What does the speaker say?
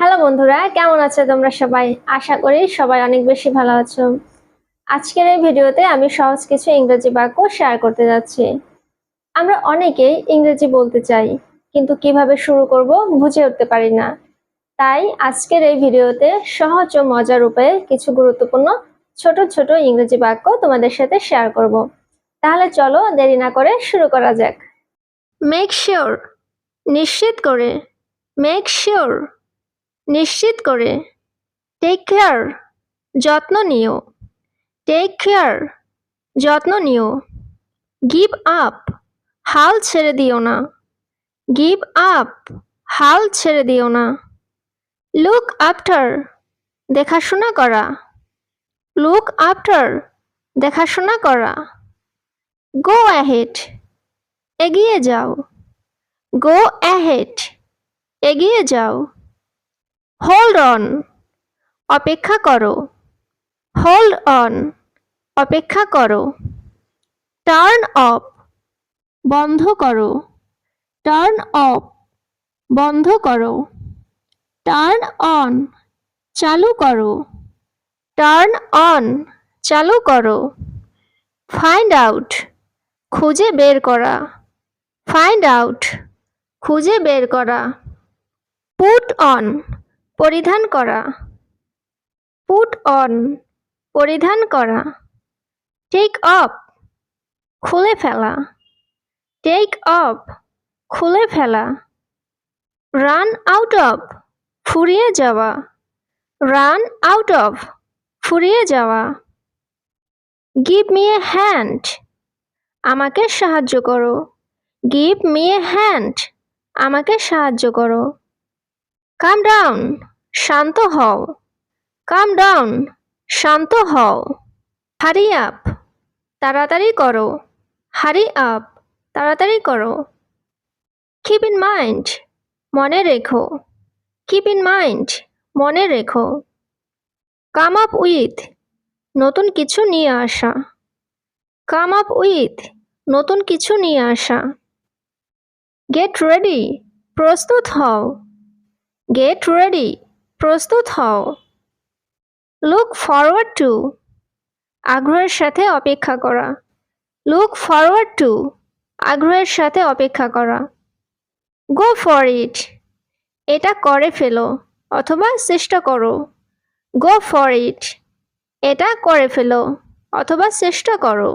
Hello বন্ধুরা, কেমন আছো তোমরা সবাই? আশা করি সবাই অনেক বেশি ভালো আছো। আজকের এই ভিডিওতে আমি সহজ কিছু ইংরেজি বাক্য শেয়ার করতে যাচ্ছি। আমরা অনেকেই ইংরেজি বলতে চাই, কিন্তু কীভাবে শুরু করব বুঝে উঠতে পারি না। তাই আজকের এই ভিডিওতে সহজ ও মজার উপায়ে কিছু গুরুত্বপূর্ণ ছোট ছোট ইংরেজি বাক্য তোমাদের সাথে শেয়ার করব। তাহলে চলো দেরি না করে শুরু করা যাক। মেক শিওর নিশ্চিত করে। মেক শিওর নিশ্চিত করে। টেক কেয়ার যত্ন নিও। টেক কেয়ার যত্ন নিও। গিভ আপ হাল ছেড়ে দিও না। গিভ আপ হাল ছেড়ে দিও না। লুক আফটার দেখাশোনা করা। লুক আফটার দেখাশোনা করা। গো অ্যাহেড এগিয়ে যাও। গো অ্যাহেড এগিয়ে যাও। হোল্ড অন অপেক্ষা করো। হোল্ড অন অপেক্ষা করো। টার্ন অফ বন্ধ করো। টার্ন অফ বন্ধ করো। টার্ন অন চালু করো। টার্ন অন চালু করো। ফাইন্ড আউট খুঁজে বের করা। ফাইন্ড আউট খুঁজে বের করা। পুট অন পরিধান করা। পুট অন পরিধান করা। টেক অফ খুলে ফেলা। টেক অফ খুলে ফেলা। রান আউট অফ ফুরিয়ে যাওয়া। রান আউট অফ ফুরিয়ে যাওয়া। গিভ মি এ হ্যান্ড আমাকে সাহায্য করো। গিভ মি এ হ্যান্ড আমাকে সাহায্য করো। কাম ডাউন শান্ত হও। কাম ডাউন শান্ত হও। হারি আপ তাড়াতাড়ি করো। হারি আপ তাড়াতাড়ি করো। কিপ ইন মাইন্ড মনে রেখো। কিপ ইন মাইন্ড মনে রেখো। কাম আপ উইথ নতুন কিছু নিয়ে আসা। কাম আপ উইথ নতুন কিছু নিয়ে আসা। গেট রেডি প্রস্তুত হও। গেট রেডি প্রস্তুত হও। লুক ফরওয়ার্ড টু আগ্রহের সাথে অপেক্ষা করা। লুক ফরওয়ার্ড টু আগ্রহের সাথে অপেক্ষা করা। গো ফর ইট এটা করে ফেলো অথবা চেষ্টা করো। গো ফর ইট এটা করে ফেলো অথবা চেষ্টা করো।